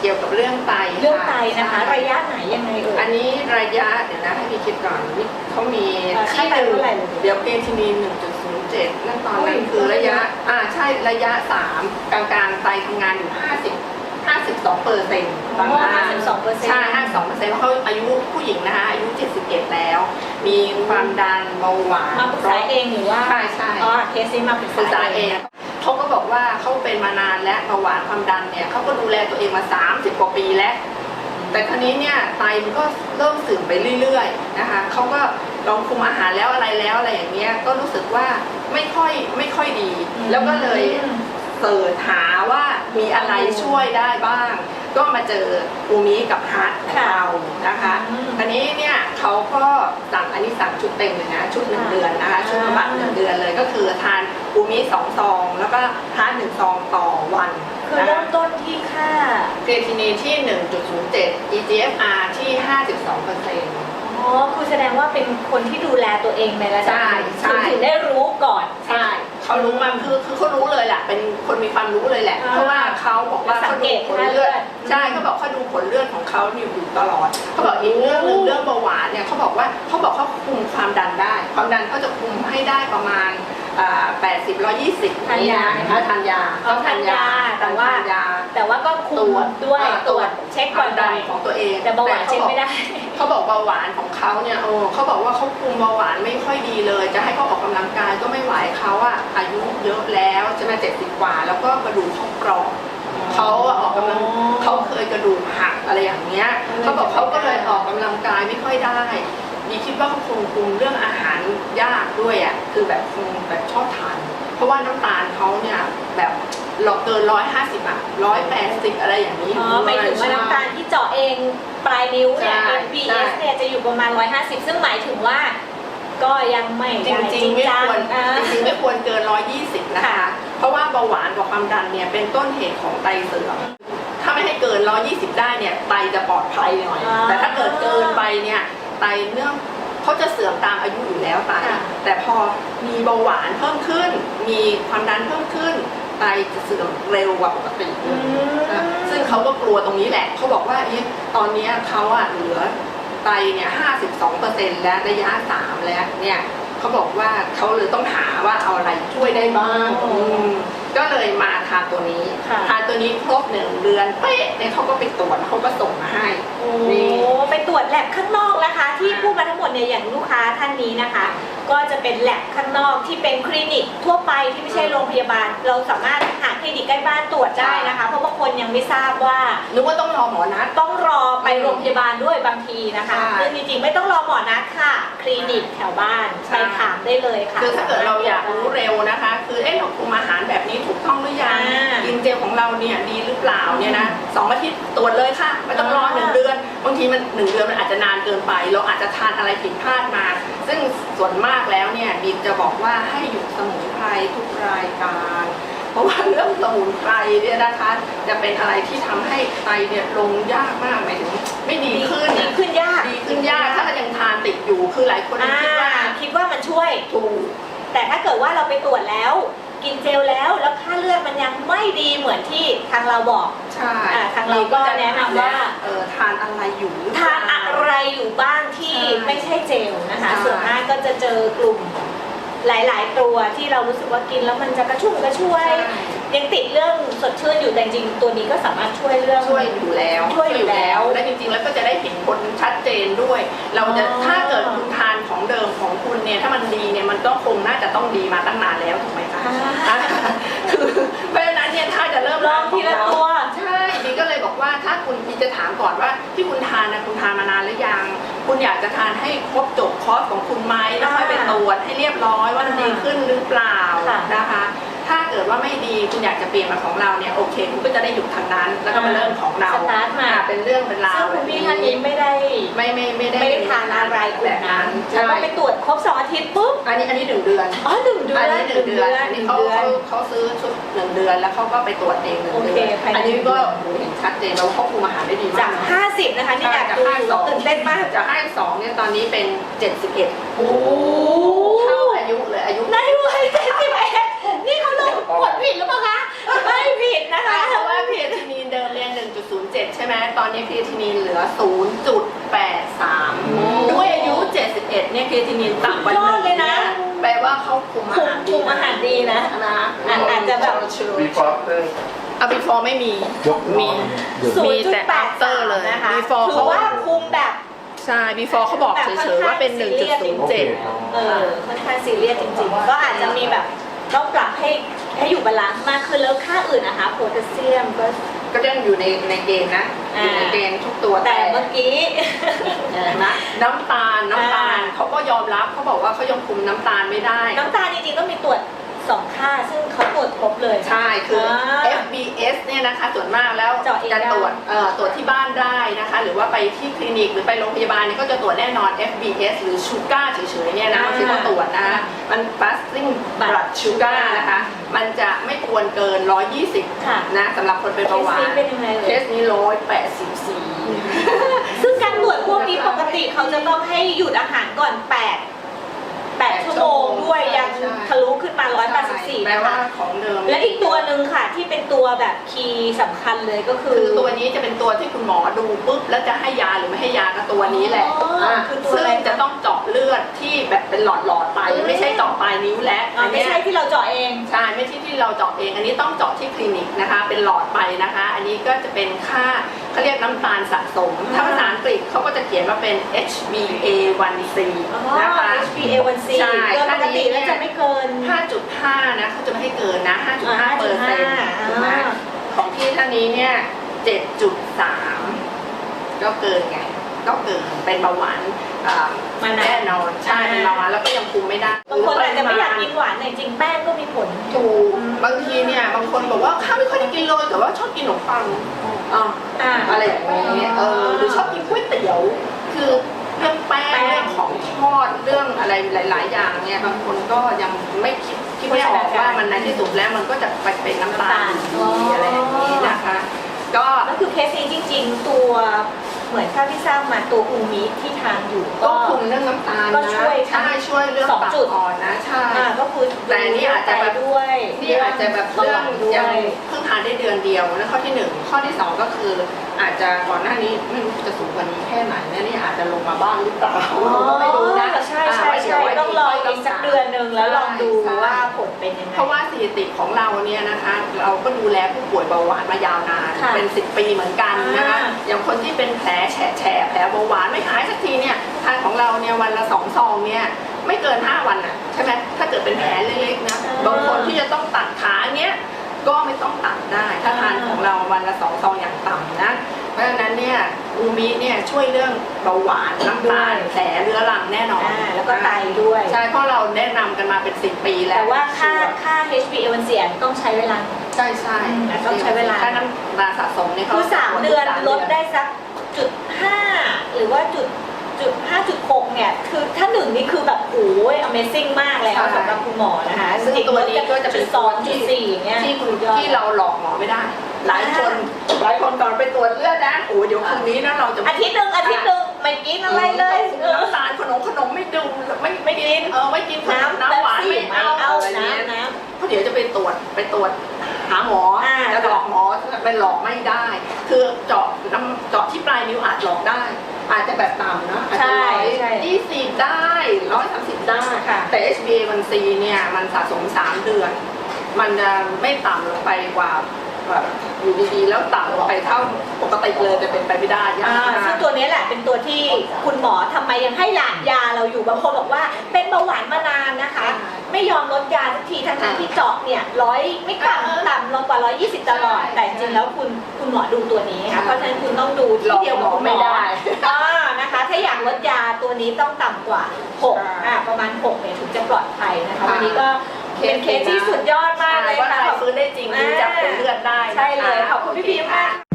เกี่ยวกับเรื่องไตเรื่องไตนะคะใช่ระยะไหนยังไงเอ่ย อันนี้ระยะเดี๋ยวนะให้พี่คิดก่อนเขามีเอ่อที่ค่าหไตนึ่งเท่าไหร่เลยเดี๋ยวเพทีนี1.07 นั่นตอนนั้นโอ้ย คือระยะระยะ อ่าใช่ระยะ 3 กลางกลางๆไตทำงานอยู่ 50 52เปอร์เซ็นต์อ๋อ52เปอร์เซ็นต์ใช่52เปอร์เซ็นต์เพราะเขาอายุผู้หญิงนะคะอายุ 71 แล้ว มีความดันเบาหวานมาปรึกษาเองหรือว่าใช่ใช่ อ๋อเคสนี้มาปรึกปรึกษาษาเอง เขาก็บอกว่าเขาเป็นมานานและเบาหวานความดันเนี่ยเขาก็ดูแลตัวเองมา30กว่าปีแล้ว แต่คราวนี้เนี่ยไตมันก็เริ่มเสื่อมไปเรื่อยๆนะคะเขาก็ลองคุมอาหารแล้วอะไรแล้วอะไรอย่างเงี้ยก็รู้สึกว่าไม่ค่อยไม่ค่อยดี แล้วก็เลยเสิร์ชหาว่ามีอะไรช่วยได้บ้าง ก็มาเจออูมิกับ ฮาร์ดของเรานะคะอืมอันนี้เนี่ยเขาก็สั่งอันนี้สั่งชุดเต็มเลยนะชุดหนึ่งเดือนนะคะชุดบำบัดหนึ่งเดือนเลยก็คือทานอูมิสองซอง แล้วก็ฮาร์ดหนึ่งซองต่อวันคือนะเริ่คะมต้นที่ค่าเครตินีนที่ 1.07 EGFR ที่ 52เปอร์เซ็นต์อ๋อคือแสดงว่าเป็นคนที่ดูแลตัวเองในระดับหนึ่งใช่ใช่ถึงได้รู้ก่อนใช่ เขารู้มาคือคือเขารู้เลยแหละเป็นคนมีความรู้เลยแหละอ่าเพราะว่าเขาบอกว่าสัเขางเกดูตผลเลือดค่าเลือดใช่เขาบอกเขาดูผลเลือดของเขาอยู่อยู่ตลอดเขาบอกอีกเรื่องหนึงเรื่องเบาหวานเนี่ยเขาบอกว่าเขาบอกเขาคุมความดันได้ ความดันเขาจะคุมให้ได้ประมาณอ่า80 120ทานยาเห็นไหมทานยาอ๋อทานยาแต่ว่าทานยาแต่ว่าก็คุตรมวจด้วยอ่าตรวจเช็คคก่อวานมดับ่นอยของตัวเองแต่เบาหวานขเช็คบอกไม่ได้เขาบอกเบาหวานของ เขาเนี่ยโอ้เขาบอกว่าเขาคุมเบาหวานไม่ค่อยดีเลย จะให้เขาออกกำลังกายก็ไม่ไหวเขาอะอายุเยอะแล้วจะมาเจ็ดสิบกว่า แล้วก็กระดูกเขาเปราะเขาอะออกกำลังเขาเคยกระดูกหักอะไรอย่างเงี้ยเขาบอกเขาก็เลยออกกำลังกายไม่ค่อยได้มีคิดว่าเขาคงคุมเรื่องอาหารยากด้วยอะคือแบบคงแบบชอบทาน เพราะว่าน้ำตาลเขาเนี่ยแบบเราเกินร้อยห้าสิบอะร้อยแปดสิบอะไรอย่างนี้อ๋อหมายถึงว่าน้ำตาลที่เจาะเองปลายนิ้วเนี่ย ใช่ MBS เนี่ยจะอยู่ประมาณ 150 ซึ่งหมายถึงว่า ก็ยังไม่จได้ริงๆไม่จัควรอ่า จริงๆไม่ควรเกิน 120 นะคะ ค่ะ เพราะว่าเบาหวานกับความดันเนี่ยเป็นต้นเหตุของไตเสื่อมถ้าไม่ให้เกิน 120 ได้เนี่ยไตจะปลอดภัยหน่อยอ่าแต่ถ้าเกิดเกินไปเนี่ยไตเนื่อง เขาจะเสื่อมตามอายุอยู่แล้วไตค่ะแต่พอมีเบาหวานเพิ่มขึ้น มีความดันเพิ่มขึ้นไตจะเสื่อมเร็วกว่าปกติอืมนะซึ่งเขาก็กลัวตรงนี้แหละเขาบอกว่าเอ๊ะตอนเนี้ยเขาอะเหลือไตเนี่ย52เปอร์เซ็นต์แล้วระยะ3แล้วเนี่ยเขาบอกว่าเขาเลยต้องหาว่าเอาอะไรช่วยได้บ้างอ๋ออืมก็เลยมาทานตัวนี้ค่ะทานตัวนี้ครบหนึ่งเดือนเป๊ะเนี่ยเขาก็ไปตรวจเขาก็ส่งมาให้โอ้นี่ ไปตรวจแลบข้างนอกนะคะ ที่พูดมาทั้งหมดเนี่ยอย่างลูกค้าท่านนี้นะคะ ก็จะเป็นแลบข้างนอกที่เป็นคลินิกทั่วไปที่ไม่ใช่โรงพยาบาล เราสามารถหาคลินิกใกล้บ้านตรวจได้นะคะ เพราะบางคนยังไม่ทราบว่า นึกว่าต้องรอหมอนัด ต้องรอไปโรงพยาบาลด้วยบางทีนะคะใช่ ซึ่งจริงๆไม่ต้องรอหมอนัดค่ะ คลินิกแถวบ้านใช่ไปถามได้เลยค่ะ คือถ้าเกิดเราอยากรู้เร็วนะคะ คือเอ๊ะเราคุมอาหารแบบนี้ถูกต้องหรือยังอ่ากินเจลของเราเนี่ยดีหรือเปล่าเนี่ยนะสองอาทิตย์ตรวจเลยค่ะไม่ต้องรออ่าหนึ่งเดือนบางทีมันหนึ่งเดือนมันอาจจะนานเกินไป เราอาจจะทานอะไรผิดพลาดมา ซึ่งส่วนมากแล้วเนี่ยบีมจะบอกว่าให้หยุดสมุนไพรทุกรายการ เพราะว่าเรื่องสมุนไพรเนี่ยนะคะ จะเป็นอะไรที่ทำให้ไตเนี่ยลงยากมากหมายถึงไม่ดีขึ้นดีขึ้นยากดีขึ้นยากถ้ายังทานติดอยู่คือหลายคนอ่าคิดว่าคิดว่ามันช่วยถูกแต่ถ้าเกิดว่าเราไปตรวจแล้ว กินเจลแล้วแล้วค่าเลือดมันยังไม่ดีเหมือนที่ทางเราบอก ใช่อ่าทางเราก็แนะนำว่า เออทานอะไรอยู่หรือเปทาล่นอะไรอยู่บ้างที่ใช่ไม่ใช่เจลนะคะ ใช่ ส่วนมากก็จะเจอกลุ่มหลาย ๆ ตัวที่เรารู้สึกว่ากินแล้วมันจะกระชุ่มกระชวยยังติดเรื่องสดชื่นอยู่แต่จริงๆตัวนี้ก็สามารถช่วยเรื่อง ช่วยอยู่แล้วช่วยอยู่แล้วและจริงๆแล้วก็จะได้เห็นผลชัดเจนด้วย เราจะอ๋อ ถ้าเกิดคุณทานของ เดิมของคุณเนี่ยถ้ามันดีเนี่ยมันก็คงน่าจะต้องดีมาตั้งนานแล้วถูกไหมคะอ่าคือเพราะฉะนั้นเนี่ยถ้าจะเริ่มลองทีละตัวใช่บีก็เลยบอกว่าถ้าคุณบีจะถามก่อนว่า ที่คุณทานนะคุณทานมานานหรือยังคุณอยากจะทานให้ครบจบคอร์สของคุณไหมแล้วค่อยไปตรวจให้เรียบร้อยว่ามันดีขึ้นหรือเปล่าค่ะนะคะ ถ้าเกิดว่าไม่ดีคุณอยากจะเปลี่ยนมาของเราเนี่ยโอเคคุณก็จะได้หยุดทางนั้น แล้วก็มาเริ่มของเราสตาร์ทมาอ่เป็นเรื่องเป็นราวซึ่งคุณพี่ท่านนี้ไม่ได้ไม่ไม่ไม่ได้ไม่ได้ทานอะไรกลุ่แบมบนั้นั้นนแล้วใช่ก็ไปตรวจครบสองอาทิตย์ปุ๊บอันนี้อันนี้หนึ่งเดือนอ๋อหนึ่งเดือนอันนี้หนึ่งเดือนอันหนี้นึ่งเขาเดือนเขาเขาซื้อชุดหนึ่งเดือนแล้วเขาก็ไปตรวจเองหนึ่งโอเดืเคอนภายในอันนี้ก็โหเห็นชัดเจนเราควบคุมอาหารได้ดีจามากก50นะคะนี่อยากดูอยู่ตื่นเต้นมากจากห้าสองเนี่ยตอนนี้เป็นเจ็ดสิบเอ็ดโอ้เท่าอายุเลยอายุในวัยเจ็ด 1.07ใช่ไหม ตอนนี้ครีเอทินีนเหลือ 0.83 ด้วยอายุ 71 เนี่ยครีเอทินีนต่ำกว่าสุดยอดเลยนะ แปลว่าเขาคุมอาคุมหารคุมอาหารดีนะ นะอาจอาจจะแบบบีฟอร์เตอร์อะ before ไม่มี ยกมีหยุดศูมีนย์จุดแต่แปด after เลยนะคะ before ถืเขา อว่าคุมแบบ ใช่ before เขาบอกเฉยๆว่าเป็น โอเค1.07 ครับ เออค่อนข้างซีเรียสจริงๆ ก็อาจจะมีแบบต้องปรับให้ให้อยู่บาลานซ์มากขึ้นแล้วค่าอื่นนะคะโพแทสเซียมก็ ก็ยังอยู่ในในเกณฑ์นะอยู่ในเกณฑ์ทุกตัวแต่เมื่อกี้เห็นไหมน้ำตาลน้ำตาลอ่าเขาก็ยอมรับเขาบอกว่าเขายังคุมน้ำตาลไม่ได้ น้ำตาลจริงๆต้องมีตรวจ สองค่า ซึ่งเขาตรวจครบเลย ใช่คืออา FBS เนี่ยนะคะส่วนมากแล้วเจาะเองจะได้ ตรวจเอ่อตรวจที่บ้านได้นะคะ หรือว่าไปที่คลินิกหรือไปโรงพยาบาลเนี่ยก็จะตรวจแน่นอน FBS หรือชูการ์เฉยๆเนี่ยนะอ่าที่เขาตรวจนะคะมัน fasting blood sugar นะคะ มันจะไม่ควรเกิน 120ค่ะ นะสำหรับคนเป็นเบาหวาเคสนี้นเป็นยังไงเอ่ย เคสนี้184 ซึ่งการตรวจพวกนี้ปกติเขาจะต้องให้หยุดอาหารก่อน 8 8 ชั่วโมงด้วยยังใช่ทะลุขึ้น มา 184แปลนะว่าคะของเดิมและอีกตัวหนึ่งค่ะที่เป็นตัวแบบคีย์สำคัญเลยก็คือคือตัวนี้จะเป็นตัวที่คุณหมอดูปุ๊บแล้วจะให้ยาหรือไม่ให้ยาก็ตัวนี้แหละอ๋ออ่าคือตัวซึ่งอะไรคะจะต้องเจาะเลือดที่แบบเป็นหลอดหลอดๆไปอืมไม่ใช่เจาะปลายนิ้วและอ่าไม่ใช่ที่เราเจาะเอง ใช่ไม่ใช่ที่เราเจาะเองอันนี้ต้องเจาะที่คลินิกนะคะ เป็นหลอดไปนะคะ อันนี้ก็จะเป็นค่าเขาเรียกน้ำตาลสะสม ถ้าภาษาอังกฤษเขาก็จะเขียนว่าเป็น HbA1c นะคะ HbA1c ใช่โดยปกติแล้วจะไม่เกิน 5.5 นะเขาจะไม่ให้เกินนะ 5.5เปอร์เซ็นต์5.5ถูกไหมอ่าของพี่ท่านนี้เนี่ย 7.3 ก็เกินไง ก็เกินเป็นเบาหวานอ่ามานานแน่นอนใช่เป็นเบาหวานแล้วก็ยังคุมไม่ได้บางคนอาจจะไม่อยากกินหวานแต่จริงๆแป้งก็มีผล ถูกบางทีเนี่ยบางคนบอกว่าข้าวไม่ค่อยได้กินเลยแต่ว่าชอบกินขนมปังอ่าอ่าอะไรอย่างเงี้ยเออหรือชอบกินก๋วยเตี๋ยวคือเรื่องแป้งแป้งเรื่องของทอดเรื่องอะไรหลาย ๆ อย่างเนี่ยบางคนก็ยังไม่คิดคิดไม่ออกว่ามันในที่สุดแล้วมันก็จะไปเป็นน้ำตาลอยู่ดีอะไรอย่างนี้นะคะ ก็ก็คือเคสนี้จริง ๆ ตัว เหมือนข้าวที่สร้างมาตัวอูมิที่ทานอยู่ก็ก็คุมเรื่องน้ำตาลก็นะช่วยใช่ช่วยเรื่องสองตับจุดอ่อนนะใช่อ่า ก็คือแต่อันนี้อาจจะแบบ ด้วยนี่อาจจะแบบเบาเรื่หองวานด้วยังยเพิ่งทานได้เดือนเดียวนะข้อที่หนึ่งข้อที่สองก็คือ อาจจะก่อนหน้านี้ไม่รู้จะสูงกว่านี้แค่ไหนนะนี่อาจจะลงมาบ้างหรือเปล่าเราก็ไม่รู้นะใช่ใช่าใช่ไว้ต้องรออีกสักเดือนหนึ่งแล้วลองดูใช่ว่าผลเป็นยังไง เพราะว่าสถิติของเราเนี่ยนะคะเราก็ดูแลผู้ป่วยเบาหวานมายาวนานค่ะเป็น 10 ปีเหมือนกันนะคะอ่า อย่างคนที่เป็นแผลแฉะแฉะแผลเบาหวานไม่หายสักทีเนี่ยทานของเราเนี่ยวันละสองซองเนี่ย ไม่เกิน 5 วันอะใช่ไหมถ้าเกิดเป็นแผลเล็กๆนะบางคนที่จะต้องตัดขาเนี้ยก็ไม่ต้องตัดได้ถ้าทานของเราวันละสองซองอย่างต่ำนะเพราะฉะนั้นเนี่ยอูมิเนี่ยช่วยเรื่องเบาหวานน้ำตาลแผลเรื้อรังแน่นอนอ่าแล้วก็ไตด้วย ใช่เพราะเราแนะนำกันมาเป็น 10 ปีแล้วแต่ว่าค่าชัร์ค่า HbA1c ต้องใช้เวลา ใช่ใช่อืมต้องใช้เวลา ถ้าน้ำตาลสะสมเนี่ยเขาคือสามเดือนสามลดได้สักจุดห้าหรือว่าจุดจุดห้าจุดหกเนี่ย คือ ถ้าหนึ่งนี่คือแบบโอ้ย Amazing มากแล้วสำหรับคุณหมอนะคะ ซึ่งตัวนี้ก็จะเป็นสองจุดสี่อย่างเงี้ยที่คุณสุดยอดที่เราหลอกหมอไม่ได้ หลายคนหลายคนก่อนไปตรวจเลือดนะโอ้เดี๋ยวคืนนี้นะเราจะอาทิตย์หนึ่งอาทิตย์หนึ่งไม่กินอะไรเลยเออน้ำตาลขนมขนมไม่ดื่มไม่ไม่กินเออไม่กินขนมน้ำน้ำหวานเป๊ไม่ปซี่เอาเอาอะไรเงี้ยน้ำน้เพราะเดี๋ยวจะไปตรวจไปตรวจหาหมออ่าแล้วหลอกหมอเป็นหลอกไม่ได้ คือเจาะน้ำเจาะที่ปลายนิ้วอาจหลอกได้ อาจจะแบบต่ำนะอาจจะใช่ร้อยใช่ยี่สิบได้ร้อยสามสิบได้ ค่ะ แต่ HbA1c เนี่ยมันสะสม 3 เดือน มันจะไม่ต่ำลงไปกว่า แบบอยู่ดีๆแล้วต่ำลงไปเท่าปกติเลยจะเป็นไปไม่ได้ยากอ่ามาก ซึ่งตัวนี้แหละเป็นตัวที่คุณหมอทำไมยังให้หลานยาเราอยู่บางคนบอกว่าเป็นเบาหวานมานานนะคะไม่ยอมลดยาสักทีทั้งทั้งๆที่เจาะเนี่ยร้อยไม่ต่ำต่ำลงกว่า120ตลอดแต่จริงๆแล้วคุณคุณหมอดูตัวนี้ค่ะเพราะฉะนั้นคุณต้องดูที่เดียวกับคุณหมอไม่ได้อ่านะคะ ถ้าอยากลดยาตัวนี้ต้องต่ำกว่า6อ่าประมาณ6เนี่ยถึงจะปลอดภัยนะคะวันนี้ก็ เป็นเคสที่สุดยอดมากเลยว่าค่ะใครฟื้นได้จริงดูจากผลเลือดได้นะคะ ใช่เลยขอบคุณพี่พิมพ์มาก